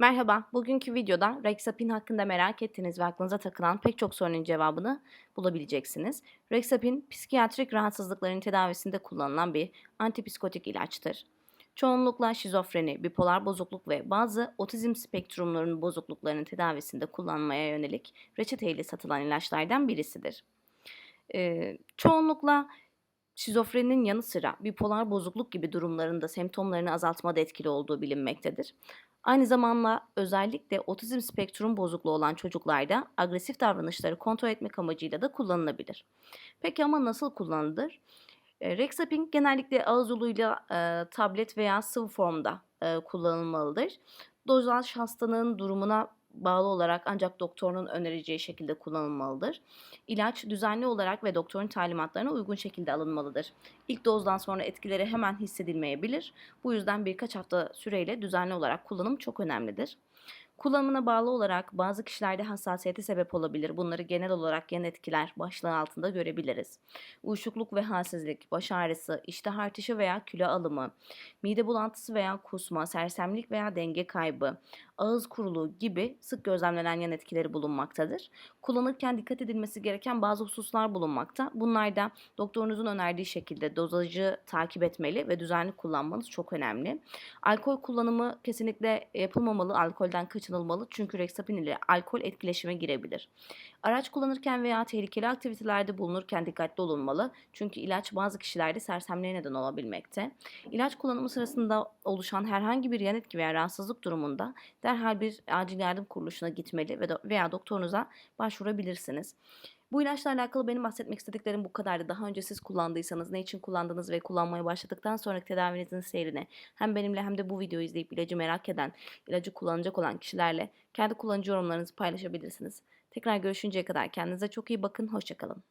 Merhaba, bugünkü videoda Rexapin hakkında merak ettiğiniz ve aklınıza takılan pek çok sorunun cevabını bulabileceksiniz. Rexapin, psikiyatrik rahatsızlıkların tedavisinde kullanılan bir antipsikotik ilaçtır. Çoğunlukla şizofreni, bipolar bozukluk ve bazı otizm spektrumlarının bozukluklarının tedavisinde kullanmaya yönelik reçeteyle satılan ilaçlardan birisidir. Ee, çoğunlukla şizofreninin yanı sıra bipolar bozukluk gibi durumlarında semptomlarını azaltmada etkili olduğu bilinmektedir. Aynı zamanda özellikle otizm spektrum bozukluğu olan çocuklarda agresif davranışları kontrol etmek amacıyla da kullanılabilir. Peki ama nasıl kullanılır? E, Rexapin genellikle ağız yoluyla e, tablet veya sıvı formda e, kullanılmalıdır. Dozaj hastanın durumuna bağlı olarak ancak doktorun önereceği şekilde kullanılmalıdır. İlaç düzenli olarak ve doktorun talimatlarına uygun şekilde alınmalıdır. İlk dozdan sonra etkileri hemen hissedilmeyebilir. Bu yüzden birkaç hafta süreyle düzenli olarak kullanım çok önemlidir. Kullanımına bağlı olarak bazı kişilerde hassasiyete sebep olabilir. Bunları genel olarak yan etkiler başlığı altında görebiliriz. Uyuşukluk ve halsizlik, baş ağrısı, iştah artışı veya kilo alımı, mide bulantısı veya kusma, sersemlik veya denge kaybı, ağız kuruluğu gibi sık gözlemlenen yan etkileri bulunmaktadır. Kullanırken dikkat edilmesi gereken bazı hususlar bulunmakta. Bunlar da doktorunuzun önerdiği şekilde dozajı takip etmeli ve düzenli kullanmanız çok önemli. Alkol kullanımı kesinlikle yapılmamalı, alkolden kaçınılmalı çünkü Rexapin ile alkol etkileşime girebilir. Araç kullanırken veya tehlikeli aktivitelerde bulunurken dikkatli olunmalı çünkü ilaç bazı kişilerde sersemliğe neden olabilmekte. İlaç kullanımı sırasında oluşan herhangi bir yan etki veya rahatsızlık durumunda derhal bir acil yardım kuruluşuna gitmeli veya doktorunuza başvurabilirsiniz. Bu ilaçla alakalı benim bahsetmek istediklerim bu kadardı. Daha önce siz kullandıysanız, ne için kullandınız ve kullanmaya başladıktan sonraki tedavinizin seyrini hem benimle hem de bu videoyu izleyip ilacı merak eden, ilacı kullanacak olan kişilerle kendi kullanıcı yorumlarınızı paylaşabilirsiniz. Tekrar görüşünceye kadar kendinize çok iyi bakın. Hoşçakalın.